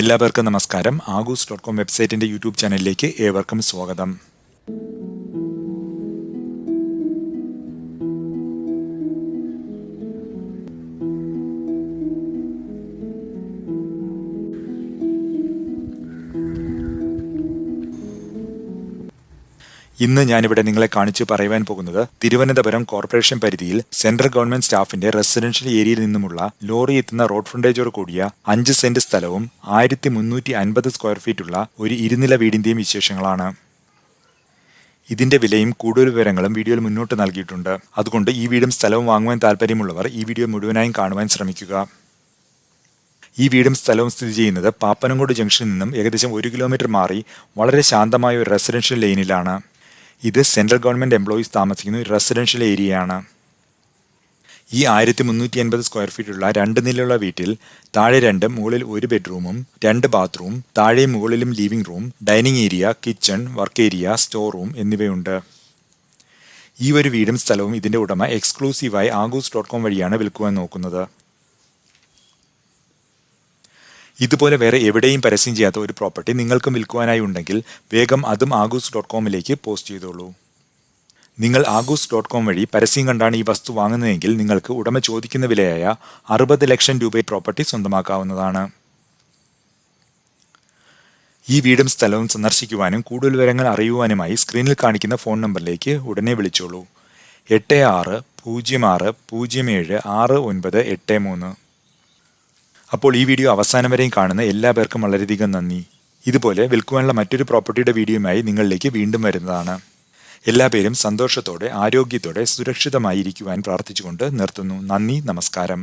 എല്ലാവർക്കും നമസ്കാരം. Aagoos dot com വെബ്സൈറ്റിന്റെ യൂട്യൂബ് ചാനലിലേക്ക് ഏവർക്കും സ്വാഗതം. ഇന്ന് ഞാനിവിടെ നിങ്ങളെ കാണിച്ചു പറയുവാൻ പോകുന്നത് തിരുവനന്തപുരം കോർപ്പറേഷൻ പരിധിയിൽ സെൻട്രൽ ഗവൺമെന്റ് സ്റ്റാഫിന്റെ റെസിഡൻഷ്യൽ ഏരിയയിൽ നിന്നുമുള്ള ലോറി എത്തുന്ന റോഡ് ഫ്രണ്ടേജോട് കൂടിയ അഞ്ച് സെന്റ് സ്ഥലവും ആയിരത്തി മുന്നൂറ്റി അൻപത് സ്ക്വയർ ഫീറ്റുള്ള ഒരു ഇരുനില വീടിന്റെയും വിശേഷങ്ങളാണ്. ഇതിന്റെ വിലയും കൂടുതൽ വിവരങ്ങളും വീഡിയോയിൽ മുന്നോട്ട് നൽകിയിട്ടുണ്ട്. അതുകൊണ്ട് ഈ വീടും സ്ഥലവും വാങ്ങുവാൻ താല്പര്യമുള്ളവർ ഈ വീഡിയോ മുഴുവനായും കാണുവാൻ ശ്രമിക്കുക. ഈ വീടും സ്ഥലവും സ്ഥിതി ചെയ്യുന്നത് പാപ്പനംകോട് ജംഗ്ഷനിൽ നിന്നും ഏകദേശം ഒരു കിലോമീറ്റർ മാറി വളരെ ശാന്തമായ ഒരു റെസിഡൻഷ്യൽ ലൈനിലാണ്. ഇത് സെൻട്രൽ ഗവൺമെന്റ് എംപ്ലോയീസ് താമസിക്കുന്ന ഒരു റെസിഡൻഷ്യൽ ഏരിയയാണ്. ഈ ആയിരത്തി മുന്നൂറ്റി അൻപത് സ്ക്വയർ ഫീറ്റുള്ള രണ്ട് നിലയുള്ള വീട്ടിൽ താഴെ രണ്ട് മുകളിൽ ഒരു ബെഡ്റൂമും രണ്ട് ബാത്റൂം താഴെ മുകളിലും living room dining area kitchen work area store room എന്നിവയുണ്ട്. ഈ ഒരു വീടും സ്ഥലവും ഇതിന്റെ ഉടമ എക്സ്ക്ലൂസീവായി ആഗൂസ് ഡോട്ട് കോം വഴിയാണ് വിൽക്കുവാൻ നോക്കുന്നത്. ഇതുപോലെ വേറെ എവിടെയും പരസ്യം ചെയ്യാത്ത ഒരു പ്രോപ്പർട്ടി നിങ്ങൾക്കും വിൽക്കുവാനായി ഉണ്ടെങ്കിൽ വേഗം അതും ആഗൂസ് ഡോട്ട് കോമിലേക്ക് പോസ്റ്റ് ചെയ്തോളൂ. നിങ്ങൾ ആഗൂസ് ഡോട്ട് കോം വഴി പരസ്യം കണ്ടാണ് ഈ വസ്തു വാങ്ങുന്നതെങ്കിൽ നിങ്ങൾക്ക് ഉടമ ചോദിക്കുന്ന വിലയായ അറുപത് ലക്ഷം രൂപ പ്രോപ്പർട്ടി സ്വന്തമാക്കാവുന്നതാണ്. ഈ വീടും സ്ഥലവും സന്ദർശിക്കുവാനും കൂടുതൽ വിവരങ്ങൾ അറിയുവാനുമായി സ്ക്രീനിൽ കാണിക്കുന്ന ഫോൺ നമ്പറിലേക്ക് ഉടനെ വിളിച്ചോളൂ. എട്ട് ആറ് പൂജ്യം ആറ് പൂജ്യം ഏഴ് ആറ് ഒൻപത് എട്ട് മൂന്ന്. അപ്പോൾ ഈ വീഡിയോ അവസാനം വരെയും കാണുന്ന എല്ലാ പേർക്കും വളരെയധികം നന്ദി. ഇതുപോലെ വിൽക്കുവാനുള്ള മറ്റൊരു പ്രോപ്പർട്ടിയുടെ വീഡിയോയുമായി നിങ്ങളിലേക്ക് വീണ്ടും വരുന്നതാണ്. എല്ലാ പേരും സന്തോഷത്തോടെ ആരോഗ്യത്തോടെ സുരക്ഷിതമായി ഇരിക്കുവാൻ പ്രാർത്ഥിച്ചുകൊണ്ട് നിർത്തുന്നു. നന്ദി നമസ്കാരം.